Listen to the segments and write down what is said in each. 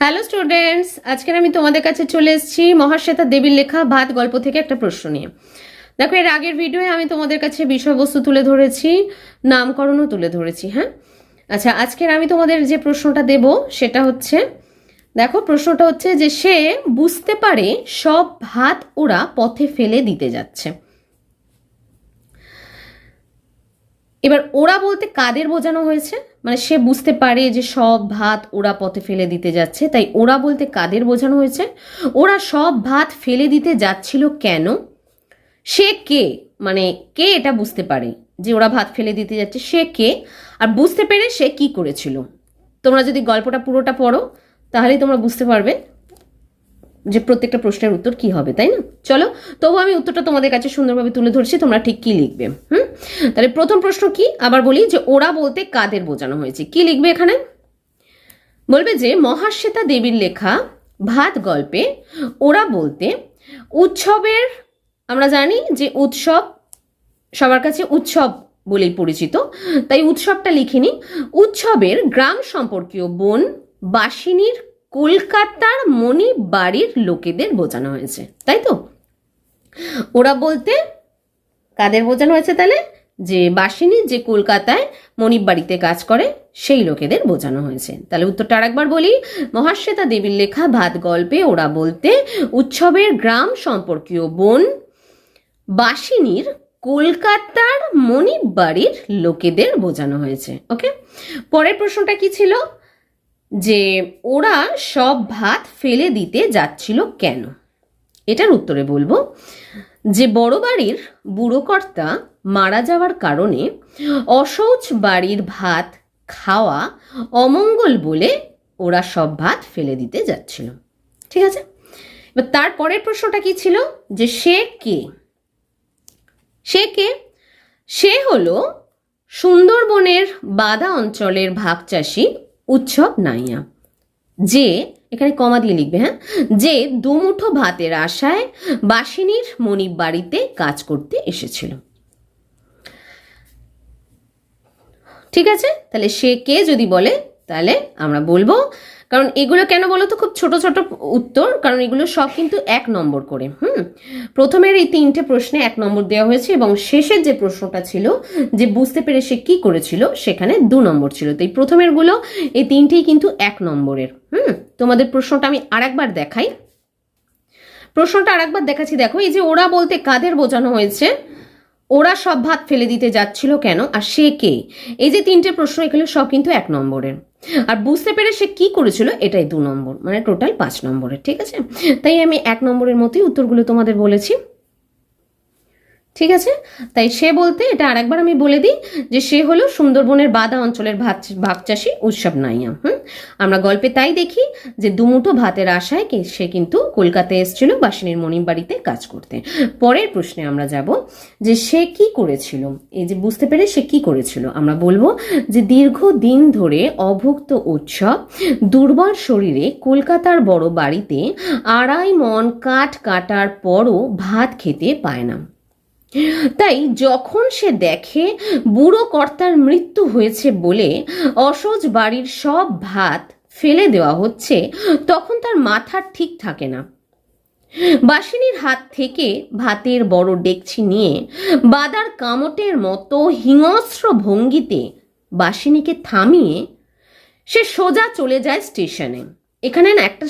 Hello students আজকের আমি তোমাদের কাছে চলে এসেছি মহাশ্বেতা দেবীর লেখা ভাত গল্প থেকে একটা প্রশ্ন নিয়ে। দেখো, এর আগের ভিডিওয়ে আমি তোমাদের কাছে বিষয়বস্তু তুলে ধরেছি, নামকরণও তুলে ধরেছি হ্যাঁ? আচ্ছা আজকের আমি তোমাদের যে প্রশ্নটা দেব সেটা হচ্ছে, দেখো, প্রশ্নটা হচ্ছে যে সে বুঝতে পারে সব ভাত ওরা পথে ফেলে দিতে যাচ্ছে। এবার ওরা বলতে কাদের বোঝানো হয়েছে? মানে সে বুঝতে পারে যে সব ভাত ওরা পথে ফেলে দিতে যাচ্ছে, তাই ওরা বলতে কাদের বোঝানো হয়েছে? ওরা সব ভাত ফেলে দিতে যাচ্ছিল কেন? সে কে? মানে কে এটা বুঝতে পারে যে ওরা ভাত ফেলে দিতে যাচ্ছে? সে কে? আর বুঝতে পেরে সে কি করেছিল? তোমরা যদি গল্পটা পুরোটা পড়ো, তাহলেই তোমরা বুঝতে পারবে যে প্রত্যেকটা প্রশ্নের উত্তর কি হবে, তাই না? চলো, তবু আমি উত্তরটা তোমাদের কাছে সুন্দরভাবে তুলে ধরছি, তোমরা ঠিক কি লিখবে, হুম? তাহলে প্রথম প্রশ্ন কি? আবার বলি যে ওরা বলতে কাদের বোঝানো হয়েছে, কি লিখবে এখানে? বলবে যে মহাশ্বেতা দেবীর লেখা ভাত গল্পে ওরা বলতে উৎসবের, আমরা জানি যে উৎসব, সবার কাছে উৎসব বলেই পরিচিত, তাই উৎসবটা লিখিনি। উৎসবের গ্রাম সম্পর্কীয় বোন বাসিনীর কলকাতার মণি বাড়ির লোকেদের বোঝানো হয়েছে, তাই তো? ওরা বলতে কাদের বোঝানো হয়েছে তাহলে? যে বাসিনী যে কলকাতায় মণিব বাড়িতে কাজ করে, সেই লোকেদের বোঝানো হয়েছে। তাহলে উত্তরটা আরেকবার বলি, মহাশ্বেতা দেবীর লেখা ভাত গল্পে ওরা বলতে উৎসবের গ্রাম সম্পর্কীয় বোন বাসিনীর কলকাতার মণিব বাড়ির লোকেদের বোঝানো হয়েছে। ওকে? পরের প্রশ্নটা কি ছিল? যে ওরা সব ভাত ফেলে দিতে যাচ্ছিল কেন? এটার উত্তরে বলব যে বড় বাড়ির বুড়ো কর্তা মারা যাওয়ার কারণে অশৌচ বাড়ির ভাত খাওয়া অমঙ্গল বলে ওরা সব ভাত ফেলে দিতে যাচ্ছিল। ঠিক আছে? এবার তারপরের প্রশ্নটা কি ছিল? যে সে কে? সে কে? সে হলো সুন্দরবনের বাদা অঞ্চলের ভাগচাষী উৎসব নাইয়া। যে, এখানে কমা দিয়ে লিখবে হ্যাঁ? যে, দুমুঠো ভাতের আশায় বাসিনীর মনিব বাড়িতে কাজ করতে এসেছিল। ঠিক আছে? তাহলে সে কে যদি বলে, তাহলে আমরা বলব কারণ এগুলো কেন বলো তো? খুব ছোট ছোট উত্তর। কারণ এগুলো সব কিন্তু এক নম্বর করে, হুম? প্রথমের এই তিনটে প্রশ্নে এক নম্বর দেওয়া হয়েছে এবং শেষের যে প্রশ্নটা ছিল, যে বুঝতে পেরে সে কি করেছিল, সেখানে দু নম্বর ছিল। তো এই প্রথমেরগুলো এই তিনটেই কিন্তু এক নম্বরের, হুম? তোমাদের প্রশ্নটা আমি আরেকবার দেখাই। প্রশ্নটা আরেকবার দেখাচ্ছি। দেখো, এই যে ওরা বলতে কাদের বোঝানো হয়েছে? ওরা সব ভাত ফেলে দিতে যাচ্ছিল কেন? আর সে কে? এই যে তিনটে প্রশ্ন এগুলো সব কিন্তু এক নম্বরের। আর বুঝতে পেরে সে কি করেছিল? এটাই দু নম্বর মানে টোটাল পাঁচ নম্বরের, ঠিক আছে? তাই আমি এক নম্বরের মতোই উত্তরগুলো তোমাদের বলেছি। ঠিক আছে? তাই সে বলতে এটা আরেকবার আমি বলে দিই যে সে হলো সুন্দরবনের বাদা অঞ্চলের ভাত ভাগচাষী উৎসব নাইয়া, হুম? আমরা গল্পে তাই দেখি যে দুমুঠো ভাতের আশায় সে কিন্তু কলকাতায় এসেছিল বাসিনীর মণির বাড়িতে কাজ করতে। পরের প্রশ্নে আমরা যাব যে সে কি করেছিল? এই যে বুঝতে পেরে সে কি করেছিল? আমরা বলব যে দীর্ঘ দিন ধরে অভুক্ত উৎসব দুর্বল শরীরে কলকাতার বড় বাড়িতে আড়াই মন কাঠ কাটার পরও ভাত খেতে পায় না। তাই যখন সে দেখে বুড়ো কর্তার মৃত্যু হয়েছে বলে অসজ বাড়ির সব ভাত ফেলে দেওয়া হচ্ছে, তখন তার মাথা ঠিক থাকে না। বাসিনীর হাত থেকে ভাতের বড় ডেকছি নিয়ে বাদার কামটের মতো হিংস্র ভঙ্গিতে বাসিনীকে থামিয়ে সে সোজা চলে যায় স্টেশনে। এখানে না একটা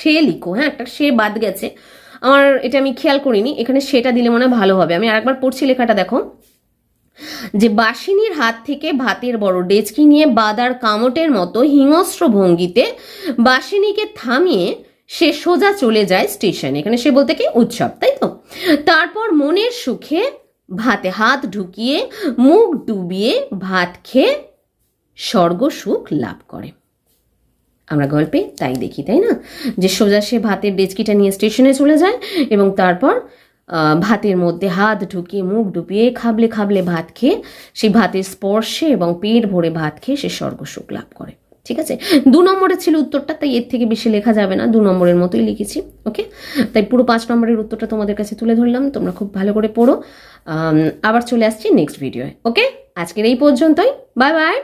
সে লিখো হ্যাঁ একটা সে বাদ গেছে। আমার এটা আমি খেয়াল করিনি, এখানে সেটা দিলে মনে হয় ভালো হবে। আমি আরেকবার পড়ছি লেখাটা, দেখো। যে বাসিনীর হাত থেকে ভাতের বড় ডেচকি নিয়ে বাদার কামটের মতো হিংস্র ভঙ্গিতে বাসিনীকে থামিয়ে সে সোজা চলে যায় স্টেশনে। এখানে সে বলতে কি? উৎসব, তাই তো? তারপর মনের সুখে ভাতে হাত ঢুকিয়ে মুখ ডুবিয়ে ভাত খেয়ে স্বর্গ সুখ লাভ করে। আমরা গল্পে তাই দেখি, তাই না? যে সোজা সে ভাতের ডেচকিটা নিয়ে স্টেশনে চলে যায় এবং তারপর ভাতের মধ্যে হাত ঢুকিয়ে, মুখ ডুবিয়ে, খাবলে খাবলে ভাত খেয়ে, সেই ভাতের স্পর্শে এবং পেট ভরে ভাত খেয়ে সে স্বর্গ সুখ লাভ করে। ঠিক আছে? দু নম্বরের ছিল উত্তরটা, তাই এর থেকে বেশি লেখা যাবে না। দু নম্বরের মতোই লিখেছি, ওকে? তাই পুরো পাঁচ নম্বরের উত্তরটা তোমাদের কাছে তুলে ধরলাম। তোমরা খুব ভালো করে পড়ো। আবার চলে আসছি নেক্সট ভিডিওয়ে, ওকে? আজকের এই পর্যন্তই। Bye bye!